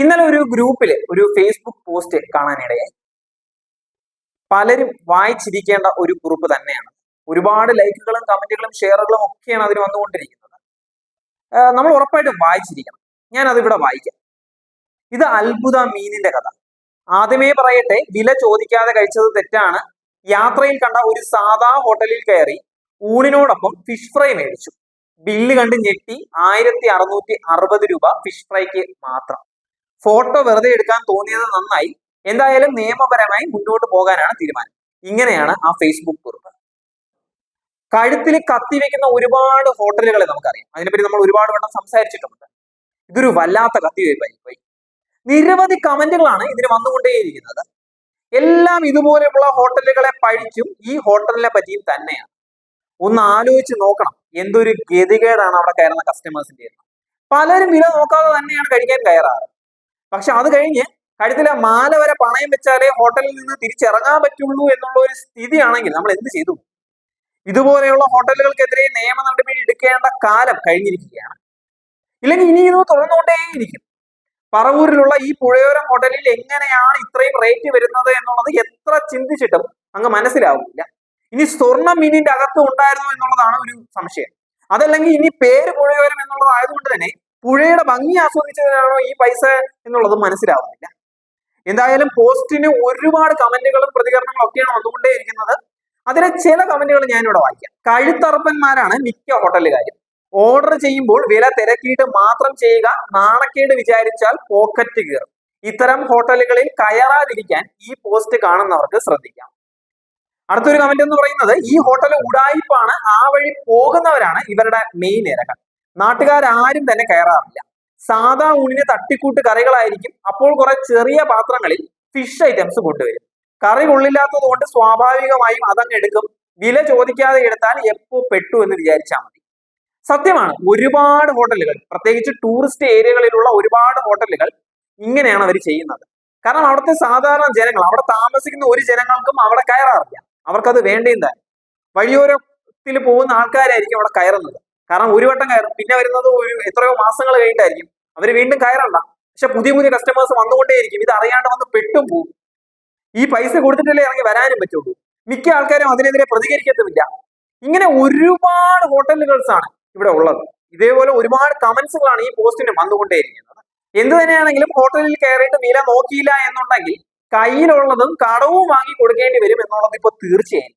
ഇന്നലെ ഒരു ഗ്രൂപ്പിൽ ഒരു ഫേസ്ബുക്ക് പോസ്റ്റ് കാണാനിടയായി. പലരും വായിച്ചിരിക്കേണ്ട ഒരു കുറിപ്പ് തന്നെയാണ്. ഒരുപാട് ലൈക്കുകളും കമന്റുകളും ഷെയറുകളും ഒക്കെയാണ് അതിന് വന്നുകൊണ്ടിരിക്കുന്നത്. നമ്മൾ ഉറപ്പായിട്ടും വായിച്ചിരിക്കണം. ഞാൻ അതിവിടെ വായിക്കാം. ഇത് അത്ഭുത മീനിന്റെ കഥ. ആദ്യമേ പറയട്ടെ വില ചോദിക്കാതെ കഴിച്ചത് തെറ്റാണ്. യാത്രയിൽ കണ്ട ഒരു സാധാ ഹോട്ടലിൽ കയറി ഊണിനോടൊപ്പം ഫിഷ് ഫ്രൈ മേടിച്ചു. ബില്ല് കണ്ട് ഞെട്ടി ആയിരത്തി അറുന്നൂറ്റി അറുപത് രൂപ ഫിഷ് ഫ്രൈക്ക് മാത്രം. ഫോട്ടോ വെറുതെ എടുക്കാൻ തോന്നിയത് നന്നായി. എന്തായാലും നിയമപരമായി മുന്നോട്ട് പോകാനാണ് തീരുമാനം. ഇങ്ങനെയാണ് ആ ഫേസ്ബുക്ക് കുറിപ്പ്. കഴുത്തിൽ വെക്കുന്ന ഒരുപാട് ഹോട്ടലുകളെ നമുക്കറിയാം. അതിനെപ്പറ്റി നമ്മൾ ഒരുപാട് വട്ടം സംസാരിച്ചിട്ടുണ്ട് ഇതൊരു വല്ലാത്ത കത്തി പോയി. നിരവധി കമന്റുകളാണ് ഇതിന് വന്നുകൊണ്ടേയിരിക്കുന്നത്. എല്ലാം ഇതുപോലെയുള്ള ഹോട്ടലുകളെ പഴിച്ചും ഈ ഹോട്ടലിനെ പറ്റിയും തന്നെയാണ്. ഒന്ന് ആലോചിച്ച് നോക്കണം. എന്തൊരു ഗതികേടാണ് അവിടെ കയറുന്ന കസ്റ്റമേഴ്സിന്റെ പലരും വില നോക്കാതെ തന്നെയാണ് കഴിക്കാൻ കയറാറ്. പക്ഷെ അത് കഴിഞ്ഞ് കഴുത്തിലെ മാല വരെ പണയം വെച്ചാലേ ഹോട്ടലിൽ നിന്ന് തിരിച്ചിറങ്ങാൻ പറ്റുള്ളൂ എന്നുള്ള ഒരു സ്ഥിതിയാണെങ്കിൽ നമ്മൾ എന്ത് ചെയ്തു? ഇതുപോലെയുള്ള ഹോട്ടലുകൾക്കെതിരെ നിയമ നടപടി എടുക്കേണ്ട കാലം കഴിഞ്ഞിരിക്കുകയാണ്. ഇല്ലെങ്കിൽ ഇനി ഇത് തുറന്നുകൊണ്ടേയിരിക്കും. പറവൂരിലുള്ള ഈ പുഴയോരം ഹോട്ടലിൽ എങ്ങനെയാണ് ഇത്രയും റേറ്റ് വരുന്നത് എന്നുള്ളത് എത്ര ചിന്തിച്ചിട്ടും അങ്ങ് മനസ്സിലാവുന്നില്ല. ഇനി സ്വർണം മീനിന്റെ അകത്ത് ഉണ്ടായിരുന്നു എന്നുള്ളതാണ് ഒരു സംശയം. അതല്ലെങ്കിൽ ഇനി പേര് പുഴയോരം എന്നുള്ളതായതുകൊണ്ട് തന്നെ പുഴയുടെ ഭംഗി ആസ്വദിച്ചതിനാണോ ഈ പൈസ എന്നുള്ളത് മനസ്സിലാവുന്നില്ല. എന്തായാലും പോസ്റ്റിന് ഒരുപാട് കമന്റുകളും പ്രതികരണങ്ങളും ഒക്കെയാണ് വന്നുകൊണ്ടേയിരിക്കുന്നത് അതിലെ ചില കമന്റുകൾ ഞാനിവിടെ വായിക്കാം. കഴുത്തറപ്പന്മാരാണ് മിക്ക ഹോട്ടലുകാരും. ഓർഡർ ചെയ്യുമ്പോൾ വില തിരക്കിയിട്ട് മാത്രം ചെയ്യുക നാണക്കേട് വിചാരിച്ചാൽ പോക്കറ്റ് കീറും. ഇത്തരം ഹോട്ടലുകളിൽ കയറാതിരിക്കാൻ ഈ പോസ്റ്റ് കാണുന്നവർക്ക് ശ്രദ്ധിക്കാം. അടുത്തൊരു കമന്റ് എന്ന് പറയുന്നത് ഈ ഹോട്ടൽ ഉടായിപ്പാണ് ആ വഴി പോകുന്നവരാണ് ഇവരുടെ മെയിൻ ഇരകൾ നാട്ടുകാരും തന്നെ കയറാറില്ല. സാധാ ഊണിന് തട്ടിക്കൂട്ട് കറികളായിരിക്കും അപ്പോൾ കുറെ ചെറിയ പാത്രങ്ങളിൽ ഫിഷ് ഐറ്റംസ് കൊണ്ടുവരും. കറി കൊള്ളില്ലാത്തത് കൊണ്ട് സ്വാഭാവികമായും അതങ്ങ് എടുക്കും. വില ചോദിക്കാതെ എടുത്താൽ എപ്പോ പെട്ടു എന്ന് വിചാരിച്ചാൽ മതി. സത്യമാണ് ഒരുപാട് ഹോട്ടലുകൾ പ്രത്യേകിച്ച് ടൂറിസ്റ്റ് ഏരിയകളിലുള്ള ഒരുപാട് ഹോട്ടലുകൾ ഇങ്ങനെയാണ് അവർ ചെയ്യുന്നത്. കാരണം അവിടുത്തെ സാധാരണ ജനങ്ങൾ അവിടെ താമസിക്കുന്ന ഒരു ജനങ്ങൾക്കും അവിടെ കയറാറില്ല. അവർക്കത് വേണ്ടയും തന്നെ. വഴിയോരത്തിൽ പോകുന്ന ആൾക്കാരായിരിക്കും അവിടെ കയറുന്നത്. കാരണം ഒരു വട്ടം കയറും. പിന്നെ വരുന്നത് ഒരു എത്രയോ മാസങ്ങൾ കഴിഞ്ഞിട്ടായിരിക്കും. അവർ വീണ്ടും കയറണ്ട. പക്ഷെ പുതിയ പുതിയ കസ്റ്റമേഴ്സ് വന്നുകൊണ്ടേയിരിക്കും. ഇത് അറിയാണ്ട് വന്ന് പെട്ടും പോകും. ഈ പൈസ കൊടുത്തിട്ടല്ലേ ഇറങ്ങി വരാനും പറ്റുള്ളൂ. മിക്ക ആൾക്കാരും അതിനെതിരെ പ്രതികരിക്കത്തുമില്ല. ഇങ്ങനെ ഒരുപാട് ഹോട്ടലുകൾസ് ആണ് ഇവിടെ ഉള്ളത്. ഇതേപോലെ ഒരുപാട് കമന്റ്സുകളാണ് ഈ പോസ്റ്റിന് വന്നുകൊണ്ടേയിരിക്കുന്നത്. എന്ത് തന്നെയാണെങ്കിലും ഹോട്ടലിൽ കയറിയിട്ട് വില നോക്കിയില്ല എന്നുണ്ടെങ്കിൽ കയ്യിലുള്ളതും കടവും വാങ്ങി കൊടുക്കേണ്ടി വരും എന്നുള്ളത് ഇപ്പൊ തീർച്ചയായും.